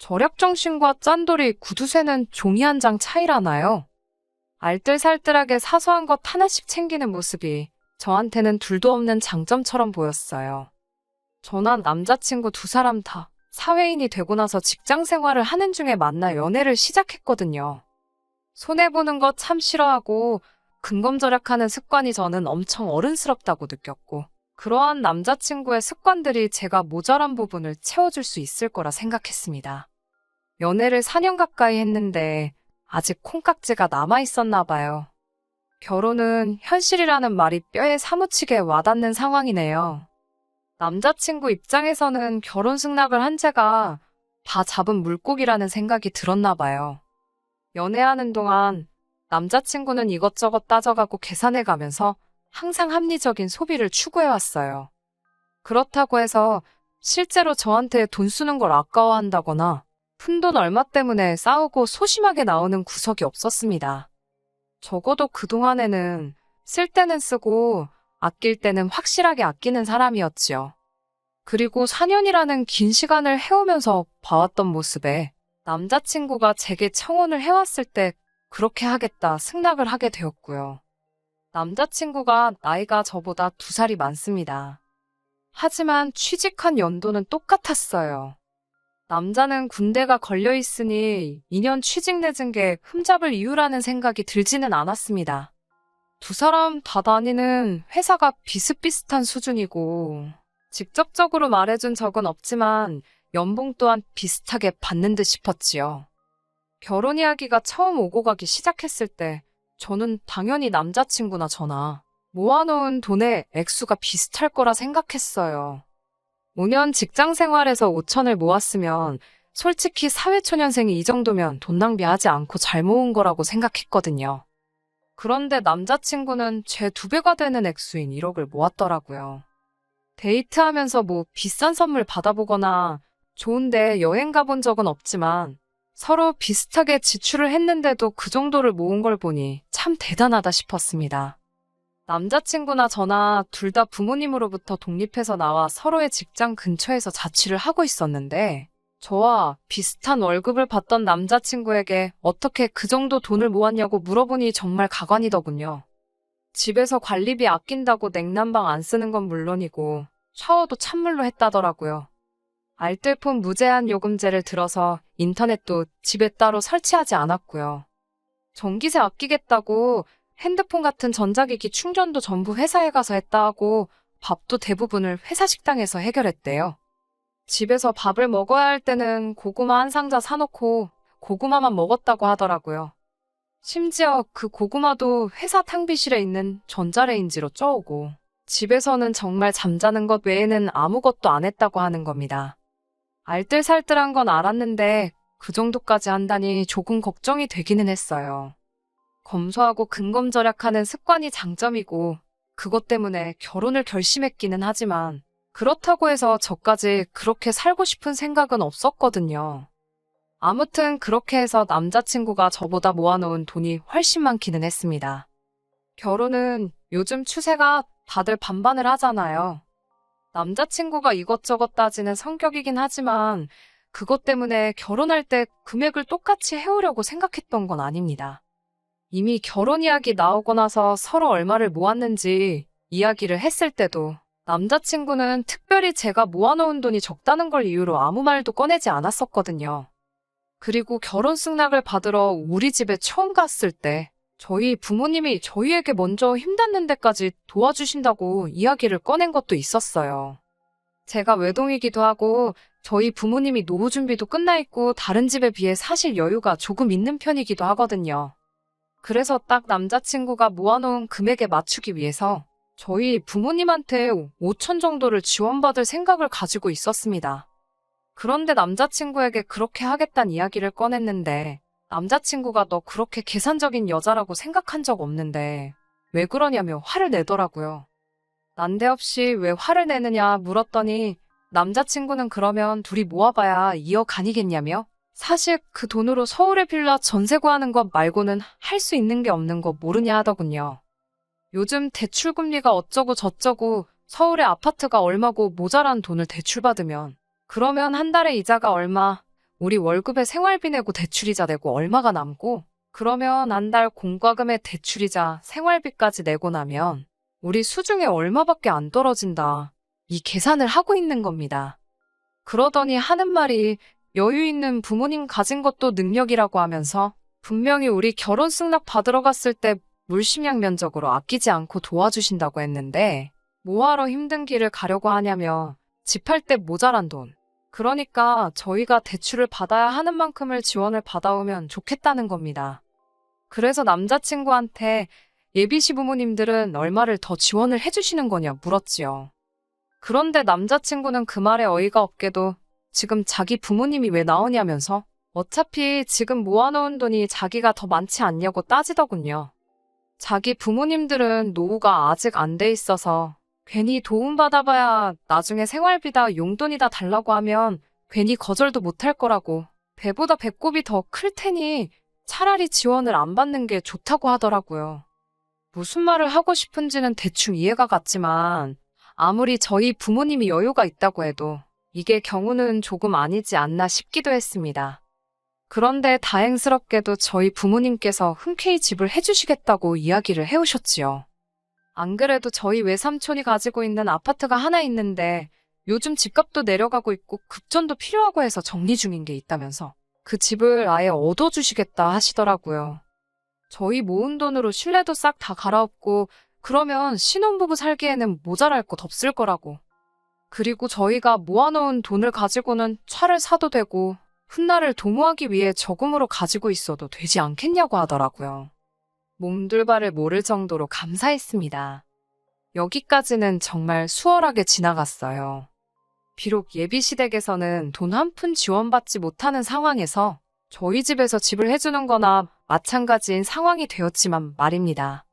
절약정신과 짠돌이 구두쇠는 종이 한 장 차이라나요? 알뜰살뜰하게 사소한 것 하나씩 챙기는 모습이 저한테는 둘도 없는 장점처럼 보였어요. 저나 남자친구 두 사람 다 사회인이 되고 나서 직장 생활을 하는 중에 만나 연애를 시작했거든요. 손해보는 거참 싫어하고 근검 절약하는 습관이 저는 엄청 어른스럽다고 느꼈고 그러한 남자친구의 습관들이 제가 모자란 부분을 채워줄 수 있을 거라 생각했습니다. 연애를 4년 가까이 했는데 아직 콩깍지가 남아있었나 봐요. 결혼은 현실이라는 말이 뼈에 사무치게 와닿는 상황이네요. 남자친구 입장에서는 결혼 승낙을 한 제가 다 잡은 물고기라는 생각이 들었나 봐요. 연애하는 동안 남자친구는 이것저것 따져가고 계산해 가면서 항상 합리적인 소비를 추구해왔어요. 그렇다고 해서 실제로 저한테 돈 쓰는 걸 아까워한다거나 푼돈 얼마 때문에 싸우고 소심하게 나오는 구석이 없었습니다. 적어도 그동안에는 쓸 때는 쓰고 아낄 때는 확실하게 아끼는 사람이었지요. 그리고 4년이라는 긴 시간을 해오면서 봐왔던 모습에 남자친구가 제게 청혼을 해왔을 때 그렇게 하겠다 승낙을 하게 되었고요. 남자친구가 나이가 저보다 두 살이 많습니다. 하지만 취직한 연도는 똑같았어요. 남자는 군대가 걸려 있으니 2년 취직 늦은 게 흠잡을 이유라는 생각이 들지는 않았습니다. 두 사람 다 다니는 회사가 비슷비슷한 수준이고 직접적으로 말해준 적은 없지만 연봉 또한 비슷하게 받는 듯 싶었지요. 결혼 이야기가 처음 오고 가기 시작했을 때 저는 당연히 남자친구나 저나 모아놓은 돈의 액수가 비슷할 거라 생각했어요. 5년 직장 생활에서 5천을 모았으면 솔직히 사회초년생이 이 정도면 돈 낭비하지 않고 잘 모은 거라고 생각했거든요. 그런데 남자친구는 제 두 배가 되는 액수인 1억을 모았더라고요. 데이트하면서 뭐 비싼 선물 받아보거나 좋은데 여행 가본 적은 없지만 서로 비슷하게 지출을 했는데도 그 정도를 모은 걸 보니 참 대단하다 싶었습니다. 남자친구나 저나 둘 다 부모님으로부터 독립해서 나와 서로의 직장 근처에서 자취를 하고 있었는데 저와 비슷한 월급을 받던 남자친구에게 어떻게 그 정도 돈을 모았냐고 물어보니 정말 가관이더군요. 집에서 관리비 아낀다고 냉난방 안 쓰는 건 물론이고 샤워도 찬물로 했다더라고요. 알뜰폰 무제한 요금제를 들어서 인터넷도 집에 따로 설치하지 않았고요. 전기세 아끼겠다고 핸드폰 같은 전자기기 충전도 전부 회사에 가서 했다 하고 밥도 대부분을 회사 식당에서 해결했대요. 집에서 밥을 먹어야 할 때는 고구마 한 상자 사놓고 고구마만 먹었다고 하더라고요. 심지어 그 고구마도 회사 탕비실에 있는 전자레인지로 쪄오고 집에서는 정말 잠자는 것 외에는 아무것도 안 했다고 하는 겁니다. 알뜰살뜰한 건 알았는데 그 정도까지 한다니 조금 걱정이 되기는 했어요. 검소하고 근검 절약하는 습관이 장점이고 그것 때문에 결혼을 결심했기는 하지만 그렇다고 해서 저까지 그렇게 살고 싶은 생각은 없었거든요. 아무튼 그렇게 해서 남자친구가 저보다 모아놓은 돈이 훨씬 많기는 했습니다. 결혼은 요즘 추세가 다들 반반을 하잖아요. 남자친구가 이것저것 따지는 성격이긴 하지만 그것 때문에 결혼할 때 금액을 똑같이 해오려고 생각했던 건 아닙니다. 이미 결혼 이야기 나오고 나서 서로 얼마를 모았는지 이야기를 했을 때도 남자친구는 특별히 제가 모아놓은 돈이 적다는 걸 이유로 아무 말도 꺼내지 않았었거든요. 그리고 결혼 승낙을 받으러 우리 집에 처음 갔을 때 저희 부모님이 저희에게 먼저 힘닿는 데까지 도와주신다고 이야기를 꺼낸 것도 있었어요. 제가 외동이기도 하고 저희 부모님이 노후 준비도 끝나 있고 다른 집에 비해 사실 여유가 조금 있는 편이기도 하거든요. 그래서 딱 남자친구가 모아놓은 금액에 맞추기 위해서 저희 부모님한테 5천 정도를 지원받을 생각을 가지고 있었습니다. 그런데 남자친구에게 그렇게 하겠다는 이야기를 꺼냈는데 남자친구가 너 그렇게 계산적인 여자라고 생각한 적 없는데 왜 그러냐며 화를 내더라고요. 난데없이 왜 화를 내느냐 물었더니 남자친구는 그러면 둘이 모아봐야 2억 아니겠냐며 사실 그 돈으로 서울에 빌라 전세 구하는 것 말고는 할 수 있는 게 없는 거 모르냐 하더군요. 요즘 대출금리가 어쩌고 저쩌고 서울에 아파트가 얼마고 모자란 돈을 대출받으면 그러면 한 달에 이자가 얼마, 우리 월급에 생활비 내고 대출이자 내고 얼마가 남고, 그러면 한 달 공과금에 대출이자 생활비까지 내고 나면 우리 수중에 얼마밖에 안 떨어진다. 이 계산을 하고 있는 겁니다. 그러더니 하는 말이 여유 있는 부모님 가진 것도 능력이라고 하면서 분명히 우리 결혼 승낙 받으러 갔을 때 물심양 면적으로 아끼지 않고 도와주신다고 했는데 뭐하러 힘든 길을 가려고 하냐며 집 할 때 모자란 돈. 그러니까 저희가 대출을 받아야 하는 만큼을 지원을 받아오면 좋겠다는 겁니다. 그래서 남자친구한테 예비 시 부모님들은 얼마를 더 지원을 해주시는 거냐 물었지요. 그런데 남자친구는 그 말에 어이가 없게도 지금 자기 부모님이 왜 나오냐면서 어차피 지금 모아놓은 돈이 자기가 더 많지 않냐고 따지더군요. 자기 부모님들은 노후가 아직 안 돼 있어서 괜히 도움받아봐야 나중에 생활비다 용돈이다 달라고 하면 괜히 거절도 못할 거라고 배보다 배꼽이 더 클 테니 차라리 지원을 안 받는 게 좋다고 하더라고요. 무슨 말을 하고 싶은지는 대충 이해가 갔지만 아무리 저희 부모님이 여유가 있다고 해도 이게 경우는 조금 아니지 않나 싶기도 했습니다. 그런데 다행스럽게도 저희 부모님께서 흔쾌히 집을 해주시겠다고 이야기를 해오셨지요. 안 그래도 저희 외삼촌이 가지고 있는 아파트가 하나 있는데 요즘 집값도 내려가고 있고 급전도 필요하고 해서 정리 중인 게 있다면서 그 집을 아예 얻어주시겠다 하시더라고요. 저희 모은 돈으로 신뢰도 싹 다 갈아엎고 그러면 신혼부부 살기에는 모자랄 것 없을 거라고. 그리고 저희가 모아놓은 돈을 가지고는 차를 사도 되고 훗날을 도모하기 위해 저금으로 가지고 있어도 되지 않겠냐고 하더라고요. 몸둘바를 모를 정도로 감사했습니다. 여기까지는 정말 수월하게 지나갔어요. 비록 예비시댁에서는 돈 한 푼 지원받지 못하는 상황에서 저희 집에서 집을 해주는 거나 마찬가지인 상황이 되었지만 말입니다.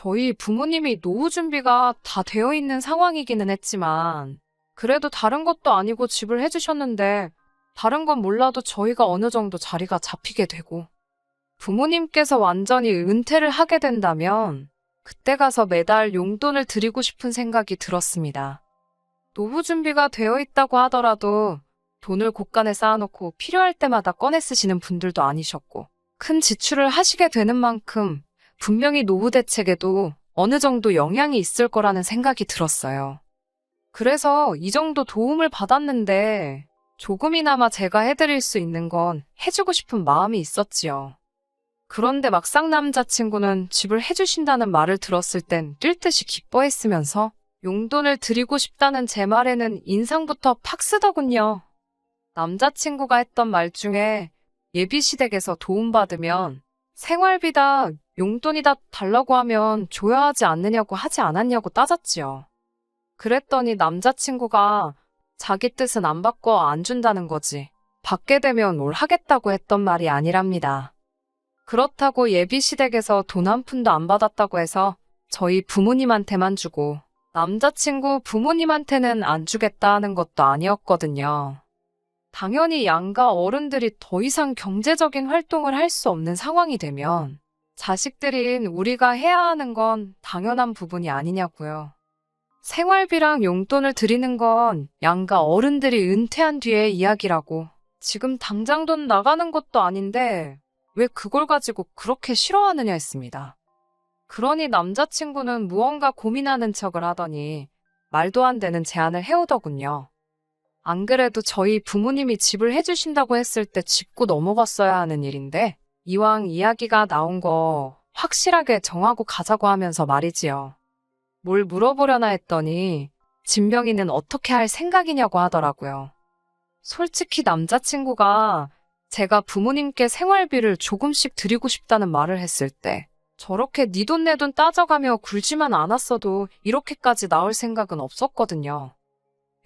저희 부모님이 노후 준비가 다 되어 있는 상황이기는 했지만 그래도 다른 것도 아니고 집을 해주셨는데 다른 건 몰라도 저희가 어느 정도 자리가 잡히게 되고 부모님께서 완전히 은퇴를 하게 된다면 그때 가서 매달 용돈을 드리고 싶은 생각이 들었습니다. 노후 준비가 되어 있다고 하더라도 돈을 곳간에 쌓아놓고 필요할 때마다 꺼내 쓰시는 분들도 아니셨고 큰 지출을 하시게 되는 만큼 분명히 노후 대책에도 어느 정도 영향이 있을 거라는 생각이 들었어요. 그래서 이 정도 도움을 받았는데 조금이나마 제가 해드릴 수 있는 건 해주고 싶은 마음이 있었지요. 그런데 막상 남자친구는 집을 해주신다는 말을 들었을 땐 뛸 듯이 기뻐했으면서 용돈을 드리고 싶다는 제 말에는 인상부터 팍 쓰더군요. 남자친구가 했던 말 중에 예비시댁에서 도움받으면 생활비다 용돈이다 달라고 하면 줘야 하지 않느냐고 하지 않았냐고 따졌지요. 그랬더니 남자친구가 자기 뜻은 안 바꿔 안 준다는 거지. 받게 되면 뭘 하겠다고 했던 말이 아니랍니다. 그렇다고 예비시댁에서 돈 한 푼도 안 받았다고 해서 저희 부모님한테만 주고 남자친구 부모님한테는 안 주겠다 하는 것도 아니었거든요. 당연히 양가 어른들이 더 이상 경제적인 활동을 할 수 없는 상황이 되면 자식들인 우리가 해야 하는 건 당연한 부분이 아니냐고요. 생활비랑 용돈을 드리는 건 양가 어른들이 은퇴한 뒤의 이야기라고. 지금 당장 돈 나가는 것도 아닌데 왜 그걸 가지고 그렇게 싫어하느냐 했습니다. 그러니 남자친구는 무언가 고민하는 척을 하더니 말도 안 되는 제안을 해오더군요. 안 그래도 저희 부모님이 집을 해주신다고 했을 때 짚고 넘어갔어야 하는 일인데 이왕 이야기가 나온 거 확실하게 정하고 가자고 하면서 말이지요. 뭘 물어보려나 했더니 진병이는 어떻게 할 생각이냐고 하더라고요. 솔직히 남자친구가 제가 부모님께 생활비를 조금씩 드리고 싶다는 말을 했을 때 저렇게 네 돈 내 돈 따져가며 굴지만 않았어도 이렇게까지 나올 생각은 없었거든요.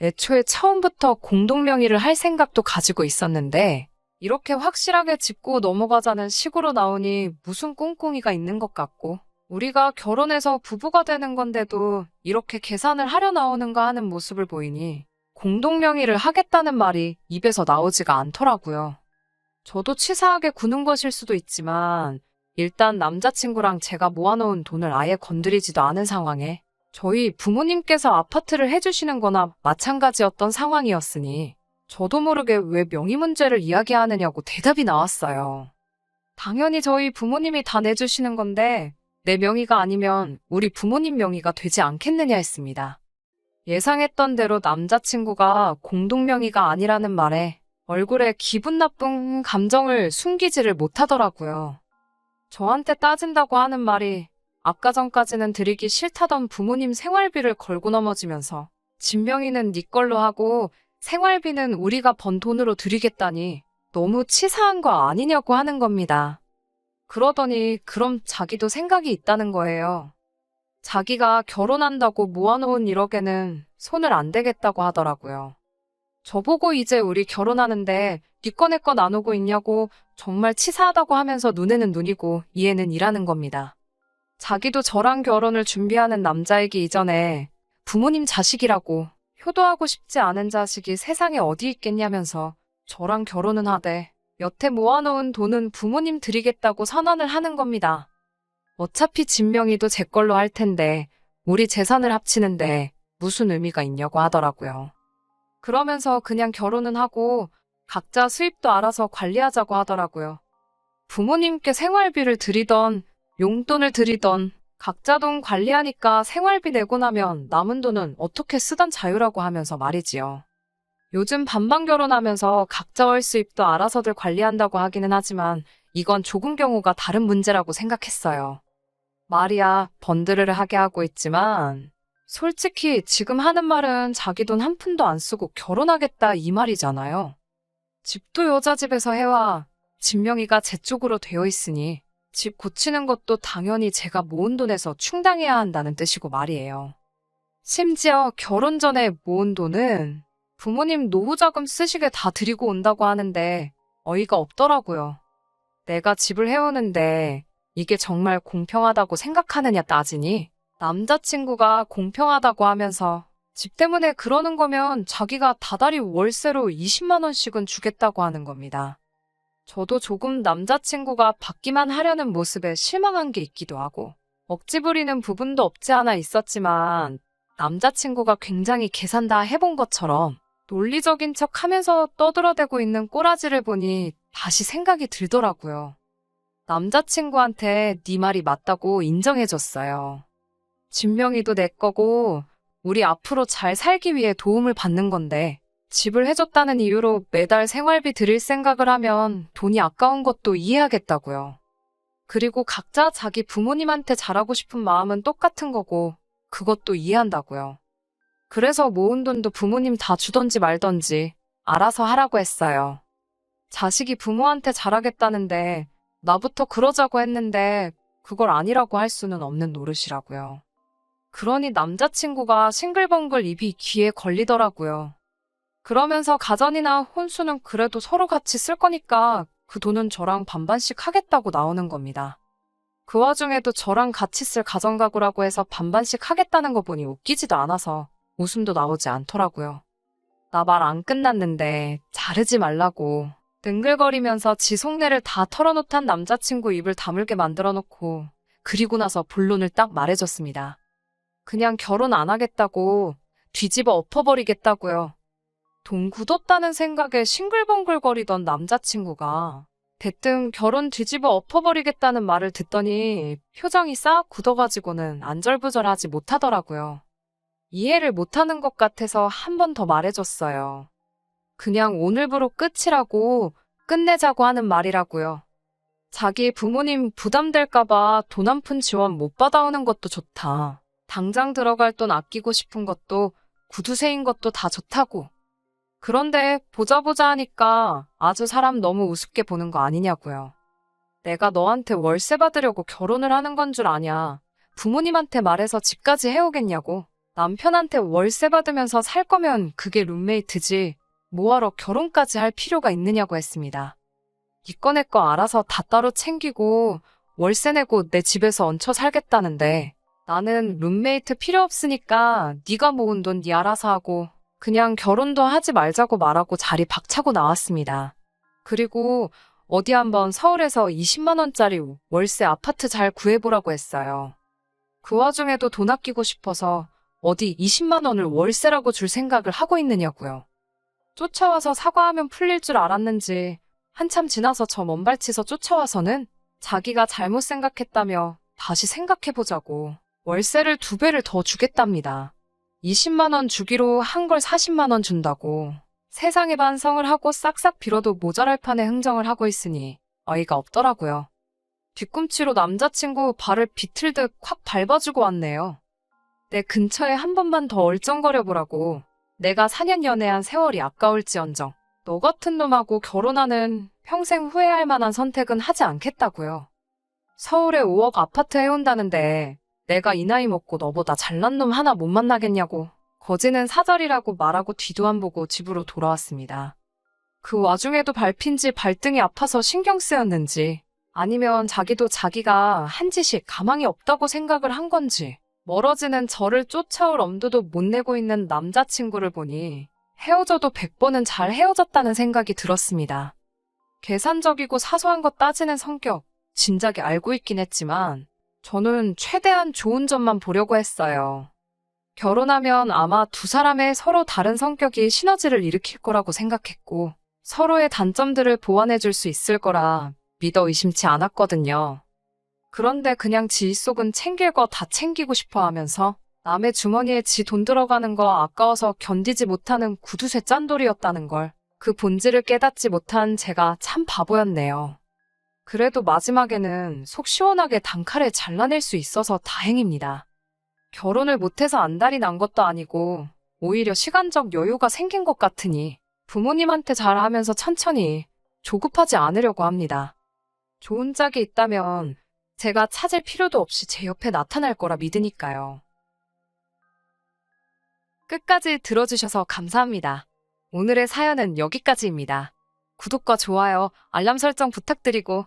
애초에 처음부터 공동명의를 할 생각도 가지고 있었는데 이렇게 확실하게 짚고 넘어가자는 식으로 나오니 무슨 꿍꿍이가 있는 것 같고 우리가 결혼해서 부부가 되는 건데도 이렇게 계산을 하려 나오는가 하는 모습을 보이니 공동명의를 하겠다는 말이 입에서 나오지가 않더라고요. 저도 치사하게 구는 것일 수도 있지만 일단 남자친구랑 제가 모아놓은 돈을 아예 건드리지도 않은 상황에 저희 부모님께서 아파트를 해주시는 거나 마찬가지였던 상황이었으니 저도 모르게 왜 명의 문제를 이야기하느냐고 대답이 나왔어요. 당연히 저희 부모님이 다 내주시는 건데 내 명의가 아니면 우리 부모님 명의가 되지 않겠느냐 했습니다. 예상했던 대로 남자친구가 공동명의가 아니라는 말에 얼굴에 기분 나쁜 감정을 숨기지를 못하더라고요. 저한테 따진다고 하는 말이 아까 전까지는 드리기 싫다던 부모님 생활비를 걸고 넘어지면서 진명이는 네 걸로 하고 생활비는 우리가 번 돈으로 드리겠다니 너무 치사한 거 아니냐고 하는 겁니다. 그러더니 그럼 자기도 생각이 있다는 거예요. 자기가 결혼한다고 모아놓은 1억에는 손을 안 대겠다고 하더라고요. 저보고 이제 우리 결혼하는데 니꺼 내꺼 나누고 있냐고 정말 치사하다고 하면서 눈에는 눈이고 이에는 이라는 겁니다. 자기도 저랑 결혼을 준비하는 남자이기 이전에 부모님 자식이라고 효도하고 싶지 않은 자식이 세상에 어디 있겠냐면서 저랑 결혼은 하되 여태 모아놓은 돈은 부모님 드리겠다고 선언을 하는 겁니다. 어차피 진명이도 제 걸로 할 텐데 우리 재산을 합치는데 무슨 의미가 있냐고 하더라고요. 그러면서 그냥 결혼은 하고 각자 수입도 알아서 관리하자고 하더라고요. 부모님께 생활비를 드리던 용돈을 드리던 각자 돈 관리하니까 생활비 내고 나면 남은 돈은 어떻게 쓰던 자유라고 하면서 말이지요. 요즘 반반 결혼하면서 각자 월 수입도 알아서들 관리한다고 하기는 하지만 이건 조금 경우가 다른 문제라고 생각했어요. 말이야 번드르르 하게 하고 있지만 솔직히 지금 하는 말은 자기 돈 한 푼도 안 쓰고 결혼하겠다 이 말이잖아요. 집도 여자 집에서 해와 진명이가 제 쪽으로 되어 있으니 집 고치는 것도 당연히 제가 모은 돈에서 충당해야 한다는 뜻이고 말이에요. 심지어 결혼 전에 모은 돈은 부모님 노후자금 쓰시게 다 드리고 온다고 하는데 어이가 없더라고요. 내가 집을 해오는데 이게 정말 공평하다고 생각하느냐 따지니 남자친구가 공평하다고 하면서 집 때문에 그러는 거면 자기가 다달이 월세로 20만원씩은 주겠다고 하는 겁니다. 저도 조금 남자친구가 받기만 하려는 모습에 실망한 게 있기도 하고 억지 부리는 부분도 없지 않아 있었지만 남자친구가 굉장히 계산 다 해본 것처럼 논리적인 척 하면서 떠들어대고 있는 꼬라지를 보니 다시 생각이 들더라고요. 남자친구한테 네 말이 맞다고 인정해줬어요. 진명이도 내 거고 우리 앞으로 잘 살기 위해 도움을 받는 건데 집을 해줬다는 이유로 매달 생활비 드릴 생각을 하면 돈이 아까운 것도 이해하겠다고요. 그리고 각자 자기 부모님한테 잘하고 싶은 마음은 똑같은 거고 그것도 이해한다고요. 그래서 모은 돈도 부모님 다 주던지 말던지 알아서 하라고 했어요. 자식이 부모한테 잘하겠다는데 나부터 그러자고 했는데 그걸 아니라고 할 수는 없는 노릇이라고요. 그러니 남자친구가 싱글벙글 입이 귀에 걸리더라고요. 그러면서 가전이나 혼수는 그래도 서로 같이 쓸 거니까 그 돈은 저랑 반반씩 하겠다고 나오는 겁니다. 그 와중에도 저랑 같이 쓸 가전가구라고 해서 반반씩 하겠다는 거 보니 웃기지도 않아서 웃음도 나오지 않더라고요. 나 말 안 끝났는데 자르지 말라고 능글거리면서 지 속내를 다 털어놓던 남자친구 입을 다물게 만들어 놓고 그리고 나서 본론을 딱 말해줬습니다. 그냥 결혼 안 하겠다고 뒤집어 엎어버리겠다고요. 돈 굳었다는 생각에 싱글벙글거리던 남자친구가 대뜸 결혼 뒤집어 엎어버리겠다는 말을 듣더니 표정이 싹 굳어가지고는 안절부절하지 못하더라고요. 이해를 못하는 것 같아서 한 번 더 말해줬어요. 그냥 오늘부로 끝이라고 끝내자고 하는 말이라고요. 자기 부모님 부담될까봐 돈 한 푼 지원 못 받아오는 것도 좋다. 당장 들어갈 돈 아끼고 싶은 것도 구두쇠인 것도 다 좋다고. 그런데 보자 보자 하니까 아주 사람 너무 우습게 보는 거 아니냐고요. 내가 너한테 월세 받으려고 결혼을 하는 건 줄 아냐. 부모님한테 말해서 집까지 해오겠냐고. 남편한테 월세 받으면서 살 거면 그게 룸메이트지. 뭐하러 결혼까지 할 필요가 있느냐고 했습니다. 이꺼 내꺼 알아서 다 따로 챙기고 월세 내고 내 집에서 얹혀 살겠다는데 나는 룸메이트 필요 없으니까 네가 모은 돈 네 알아서 하고 그냥 결혼도 하지 말자고 말하고 자리 박차고 나왔습니다. 그리고 어디 한번 서울에서 20만 원짜리 월세 아파트 잘 구해보라고 했어요. 그 와중에도 돈 아끼고 싶어서 어디 20만 원을 월세라고 줄 생각을 하고 있느냐고요. 쫓아와서 사과하면 풀릴 줄 알았는지 한참 지나서 저 먼발치서 쫓아와서는 자기가 잘못 생각했다며 다시 생각해보자고 월세를 두 배를 더 주겠답니다. 20만원 주기로 한 걸 40만원 준다고 세상에 반성을 하고 싹싹 빌어도 모자랄 판에 흥정을 하고 있으니 어이가 없더라고요. 뒤꿈치로 남자친구 발을 비틀듯 콱 밟아주고 왔네요. 내 근처에 한 번만 더 얼쩡거려 보라고. 내가 4년 연애한 세월이 아까울지언정. 너 같은 놈하고 결혼하는 평생 후회할 만한 선택은 하지 않겠다고요. 서울에 5억 아파트 해온다는데 내가 이 나이 먹고 너보다 잘난 놈 하나 못 만나겠냐고. 거지는 사절이라고 말하고 뒤도 안 보고 집으로 돌아왔습니다. 그 와중에도 밟힌 지 발등이 아파서 신경 쓰였는지 아니면 자기도 자기가 한 짓이 가망이 없다고 생각을 한 건지 멀어지는 저를 쫓아올 엄두도 못 내고 있는 남자친구를 보니 헤어져도 100번은 잘 헤어졌다는 생각이 들었습니다. 계산적이고 사소한 것 따지는 성격, 진작에 알고 있긴 했지만 저는 최대한 좋은 점만 보려고 했어요. 결혼하면 아마 두 사람의 서로 다른 성격이 시너지를 일으킬 거라고 생각했고 서로의 단점들을 보완해 줄 수 있을 거라 믿어 의심치 않았거든요. 그런데 그냥 지 속은 챙길 거 다 챙기고 싶어 하면서 남의 주머니에 지 돈 들어가는 거 아까워서 견디지 못하는 구두쇠 짠돌이었다는 걸 그 본질을 깨닫지 못한 제가 참 바보였네요. 그래도 마지막에는 속 시원하게 단칼에 잘라낼 수 있어서 다행입니다. 결혼을 못해서 안달이 난 것도 아니고 오히려 시간적 여유가 생긴 것 같으니 부모님한테 잘하면서 천천히 조급하지 않으려고 합니다. 좋은 짝이 있다면 제가 찾을 필요도 없이 제 옆에 나타날 거라 믿으니까요. 끝까지 들어주셔서 감사합니다. 오늘의 사연은 여기까지입니다. 구독과 좋아요, 알람 설정 부탁드리고